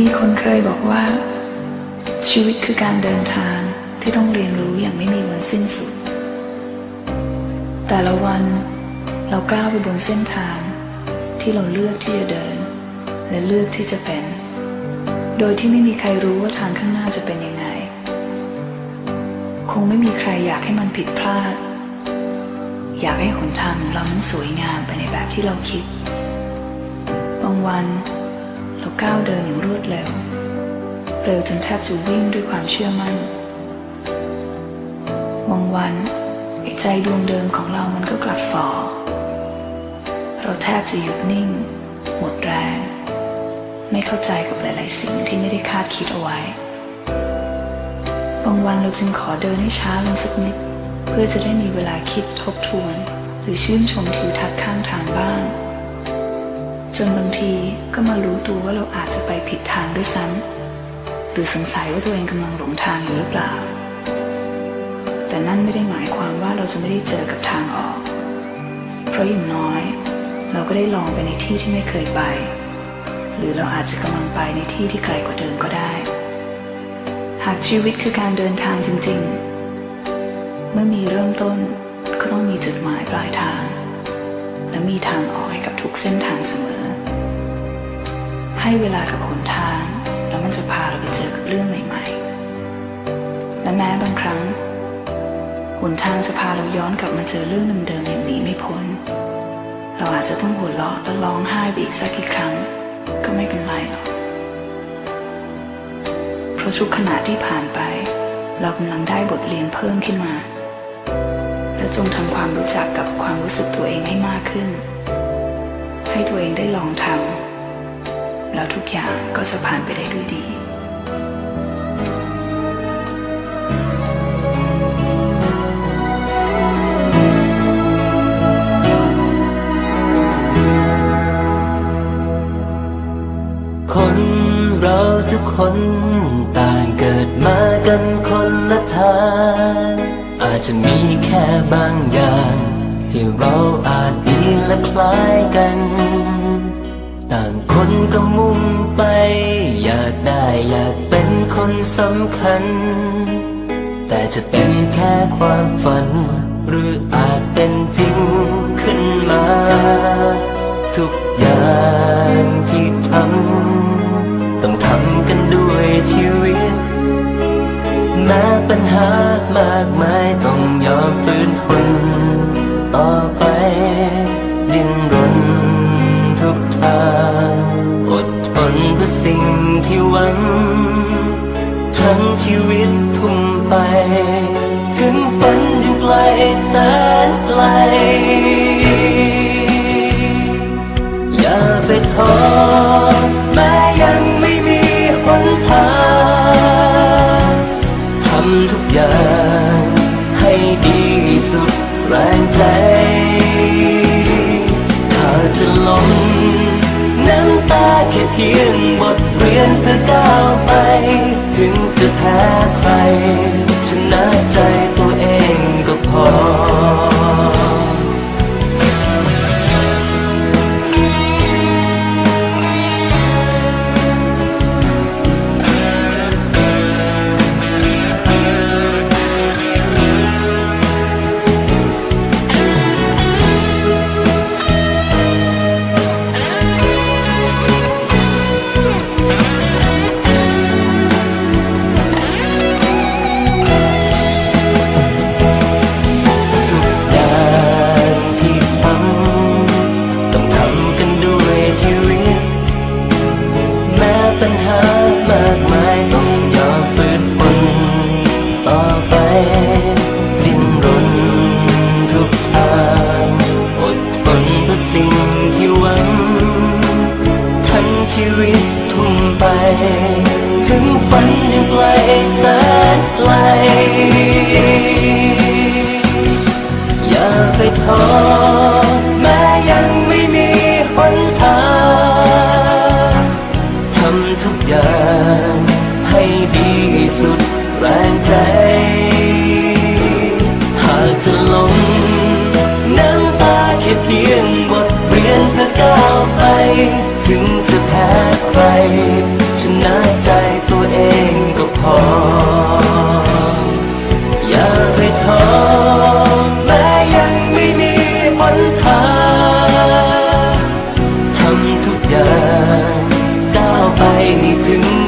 มีคนเคยบอกว่า ชีวิตคือการเดินทางที่ต้องเรียนรู้อย่างไม่มีวันสิ้นสุด แต่ละวันเราก้าวไปบนเส้นทาง ที่เราเลือกที่จะเดิน และเลือกที่จะเป็น โดยที่ไม่มีใครรู้ว่าทางข้างหน้าจะเป็นยังไง คงไม่มีใครอยากให้มันผิดพลาด อยากให้หนทางของเรานั้นสวยงามไปในแบบที่เราคิด บางวัน เราก้าวเดินอย่างรวดเร็ว เร็วจนแทบจะวิ่งด้วยความเชื่อมั่นบางวันไอ้ใจดวงเดิมของเรามันก็กลับฝ่อ เราแทบจะหยุดนิ่ง หมดแรง ไม่เข้าใจกับหลาย ๆ สิ่งที่ไม่ได้คาดคิดเอาไว้ บางวันเราจึงขอเดินให้ช้าลงสักนิด เพื่อจะได้มีเวลาคิดทบทวน หรือชื่นชมทิวทัศน์ข้างทางบ้าง จนบางทีก็มารู้ตัวว่าเราอาจจะไปผิดทางด้วยซ้ำหรือสงสัยว่าตัวเองกำลังหลงทางอยู่หรือเปล่า แต่นั่นไม่ได้หมายความว่าเราจะไม่ได้เจอกับทางออก เพราะอย่างน้อย เราก็ได้ลองไปในที่ที่ไม่เคยไป หรือเราอาจจะกำลังไปในที่ที่ไกลกว่าเดิมก็ได้ หากชีวิตคือการเดินทางจริง ๆ เมื่อมีเริ่มต้นก็ต้องมีจุดหมายปลายทาง และมีทางออกให้กับทุกเส้นทางเสมอ ให้เวลากับหนทาง แล้วมันจะพาเราไปเจอกับเรื่องใหม่ๆ และแม้บางครั้งหนทางจะพาเราย้อนกลับมาเจอเรื่องเดิมๆอย่างหนีไม่พ้น เราอาจจะต้องหัวเราะและร้องไห้ไปอีกสักกี่ครั้ง ก็ไม่เป็นไรหรอก เพราะทุกขณะที่ผ่านไป เรากำลังได้บทเรียนเพิ่มขึ้นมา และจงทำความรู้จักกับความรู้สึกตัวเองให้มากขึ้น ให้ตัวเองได้ลองทำ แล้วทุกอย่างก็จะผ่านไปได้ด้วยดีคนเราทุกคนต่างเกิดมากันคนละทางอาจจะมีแค่บางอย่าง ที่เราอาจดีและคล้ายกัน ต่างคนก็มุ่งไป อยากได้อยากเป็นคนสำคัญ แต่จะเป็นแค่ความฝัน หรืออาจเป็นจริงขึ้นมา ทุกอย่าง ไกลแสนไกล อย่าไปท้อแม้ยังไม่มีหนทางทำทุกอย่างให้ดีสุดแรงใจ ถ้าจะล้มน้ำตาแค่เพียงบทเรียนเพื่อก้าวไป ถึงจะแพ้ใครชนะใจ ถึงฝันยังไกลแสนไกล อย่าไปท้อแม้ยังไม่มีหนทางทำทุกอย่างให้ดีสุดแรงใจ หากจะลงน้ำตาแค่เพียงบทเรียนเพื่อก้าวไป ถึงจะแพ้ใคร need to move.